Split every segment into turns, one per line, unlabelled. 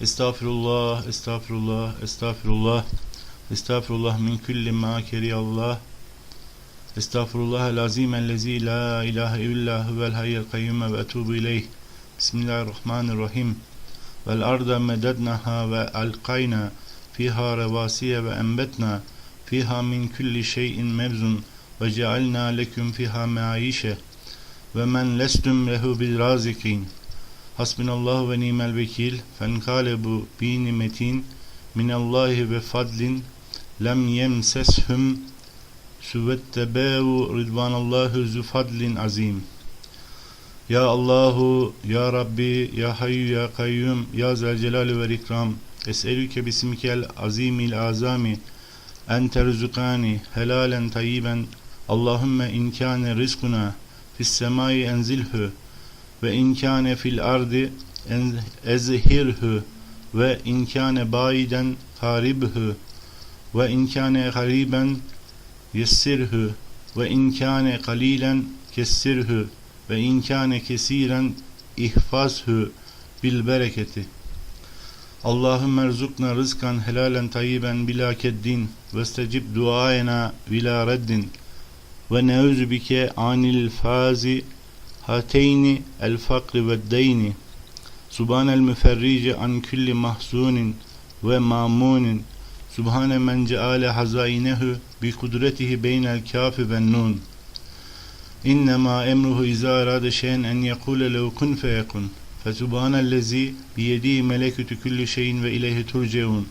Estağfirullah, estağfirullah, estağfirullah. Estağfirullah min kulli ma Allah. Estağfirullah el azim ellezi la ilahe illa huvel hayyel kayyum ve etubu ileyh. Bismillahirrahmanirrahim. Vel arda medednaha ve alqayna fiha revasiye ve enbetna fiha min kulli şeyin mevzun ve cealna leküm fiha maişe ve men lestum lehu bil razikin. Hasbunallahu ve nimel vekil. Fenkalebu bi nimetin minallahi ve fadlin lem yemseshum süvettebevu ridvanallahu zu fadlin azim. Ya Allahu, Ya Rabbi, Ya Hayyu, Ya Kayyum, Ya Zelcelal ve İkram. Es'elüke bismikel azimil azami en terzukani helalen tayyiben Allahümme inkâne rizkuna fis semai enzilhü ve inkâne fil ardi ezhirhü. Ve inkâne baiden karibhü ve inkâne gariben yessirhü. Ve inkâne kalilen kessirhü. Ve inkâne kesiren ihfazhü. Bil bereketi. Allahümme erzukna rızkan helalen tayyiben bila keddin. Ve estecib duayena bila reddin. Ve neuzü bike anil fazi hateyni el fakri ve deyni subhanel müferrici an külli mahzunin ve mamunin subhane men ceale hazainehu bi kudretihi beynel kafi ve nun innema emruhu iza arade şeyen en yekule lev kun feyekun fesubhanellezi biyedihi melekütü külli şeyin ve ileyhi turceun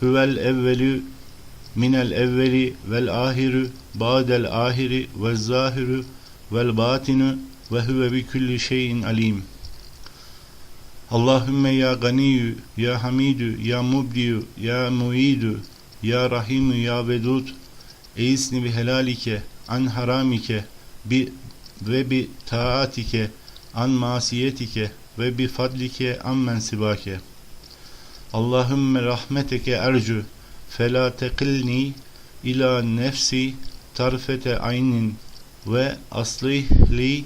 huvel evvelü minel evveli ve huve bi kulli şeyin alim. Allahümme ya ganiyyu, ya hamidu, ya mubdiyu, ya muidu, ya rahimu, ya vedud, eisni bi helalike, an haramike, bi ve bi taatike, an masiyetike ve bi fadlike an mensibake. Allahümme rahmeteke ercu, fela tekilni ila nefsi tarfete aynin ve aslih li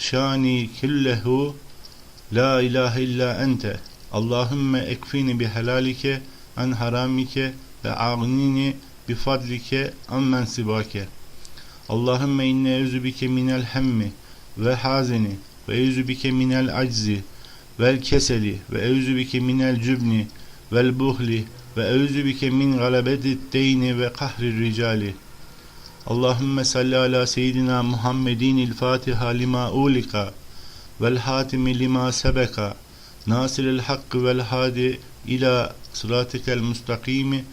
şani küllehu la ilahe illa ente. Allahümme ekfini bi helalike an haramike ve agnini bi fadlike an mensibake. Allahümme inne euzubike minel hemmi ve hazini ve euzubike minel aczi vel keseli ve euzubike minel cübni vel buhli ve euzubike min galebeti deyni ve kahri ricali اللهم صل على سيدنا محمد الفاتحة لما أولق والحاتم لما سبق ناصر الحق والهادي إلى صراطك المستقيم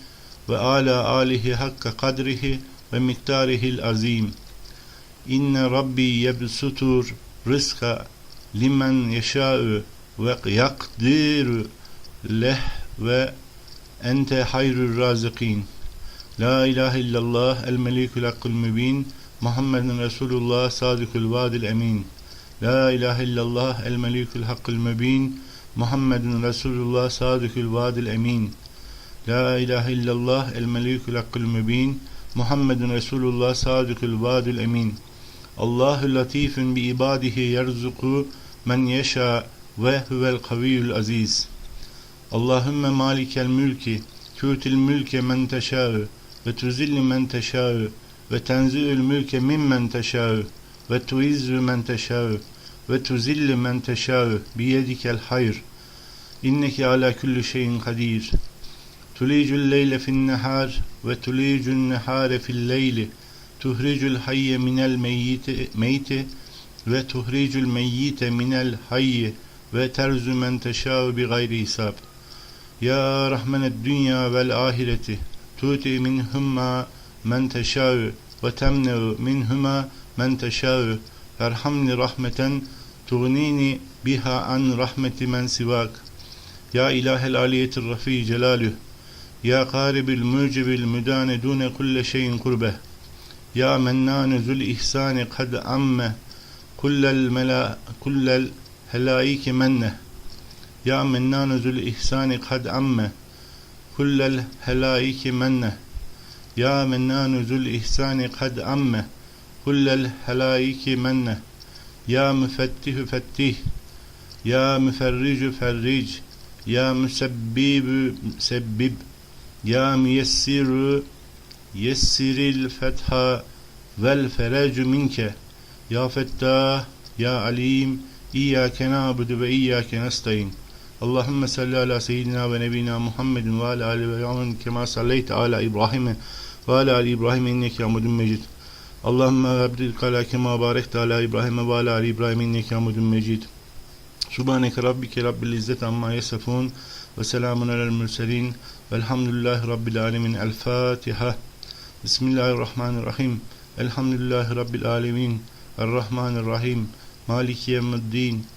وعلى آله حق قدره ومقداره العظيم إن ربي يبسط الرزق لمن يشاء ويقدر له وأنت خير الرازقين La ilahe illallah el melikul hakkul mübin Muhammedun Resulullah sadikul vadil emin. La ilahe illallah el melikul hakkul mübin Muhammedun Resulullah sadikul vadil emin. La ilahe illallah el melikul hakkul mübin Muhammedun Resulullah sadikul vadil emin. Allahu latifun bi ibadihi yerzuku men yeşa ve huvel kaviyyul aziz. Allahümme malikel mülki tu'til mülke men teşâ'ü ve tuzilli men teşâ'ü ve tenzi'ül mülke mimmen teşâ'ü ve tuizzu men teşâ'ü ve tuzilli men teşâ'ü biyedikel hayr. İnneki ala kulli şeyin kadir. Tulicul leyle fin nehar ve tulicul nehare fil leyli. Tuhricul hayye minel meyyiti, meyti ve tuhricul meyyite minel hayyi ve terzu men teşâ'ü bi gayri hisab. Ya rahmenet dünya vel ahireti tuti minhumma men teşâ'ü ve temne'u minhuma men teşâ'ü erhamni rahmeten tuğnini biha an rahmeti men sivak. Ya ilahel aliyetir rafi celalüh ya karibil mucibil müdane dune kulle şeyin kurbeh. Ya mennâne zul ihsani kad amme kullel mela kullel helaiki menne. Ya mennâne zul ihsani kad amme kullel helaiki menne ya mennâne zul ihsani kad amme kullel helaiki menne ya müfettihü fettih ya müferricu ferric ya müsebbibü sebbib ya müyessiru yessiril fetha vel ferecu minke ya fettah ya alim İyyâke nâbudu ve اللهم صل على سيدنا ونبينا محمد وعلى آل إبراهيم كما صليت على إبراهيم وعلى آل إبراهيم إنك حميد مجيد. اللهم بارك على كما باركت على إبراهيم وعلى آل إبراهيم إنك حميد مجيد. سبحانك ربك رب العزة عما يصفون وسلام على المرسلين. والحمد لله رب العالمين. الفاتحة. بسم الله الرحمن الرحيم. الحمد لله رب العالمين. الرحمن الرحيم. مالك يوم الدين.